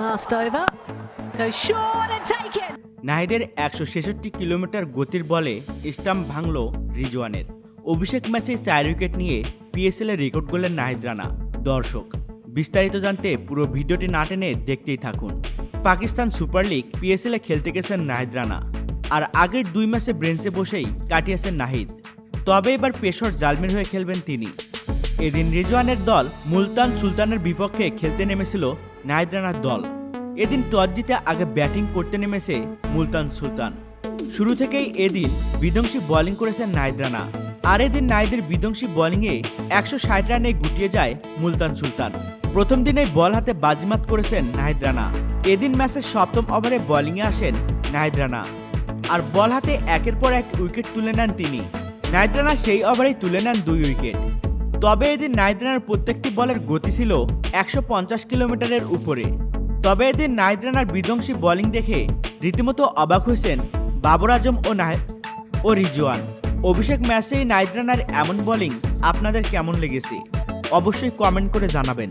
Passed over. Goes short and taken. নাহিদের একশো ছেষট্টি কিলোমিটার গতির বলে স্টাম্প ভাঙল রিজওয়ানের। অভিষেক ম্যাচে চার উইকেট নিয়ে পিএসএল এ রেকর্ড করলেন নাহিদ রানা, দর্শক। বিস্তারিত জানতে পুরো ভিডিওটি না টেনে দেখতেই থাকুন। পাকিস্তান সুপার লিগ পিএসএল এ খেলতে গেছেন নাহিদ রানা, আর আগের দুই ম্যাচে ব্রেঞ্চে বসেই কাটিয়েছেন নাহিদ। তবে এবার পেশর জালমির হয়ে খেলবেন তিনি। এদিন রিজওয়ানের দল মুলতান সুলতানের বিপক্ষে খেলতে নেমেছিল নাহিদ রানার দল। এদিন টস জিতে আগে ব্যাটিং করতে নেমেছে মুলতান সুলতান। শুরু থেকেই এদিন বিধ্বংসী বোলিং করেছেন নাহিদ রানা আর এদিন নাহিদের বিধ্বংসী বোলিংয়ে একশো ষাট রানে গুটিয়ে যায় মুলতান সুলতান। প্রথম দিনেই বল হাতে বাজিমাত করেছেন নাহিদ এদিন ম্যাচের সপ্তম ওভারে বোলিংয়ে আসেন নাহিদ আর বল হাতে একের পর এক উইকেট তুলে নেন তিনি। নাহিদ রানা সেই ওভারেই তুলে নেন দুই উইকেট। তবে এদিন নাইদ্রানার প্রত্যেকটি বলের গতি ছিল একশো পঞ্চাশ কিলোমিটারের উপরে। তবে এদিন নাইদ্রানার বিধ্বংসী বোলিং দেখে রীতিমতো অবাক হয়েছেন বাবর আজম ও নাহ ও রিজওয়ান। অভিষেক ম্যাচেই নাইদ্রানার এমন বোলিং আপনাদের কেমন লেগেছে? অবশ্যই কমেন্ট করে জানাবেন।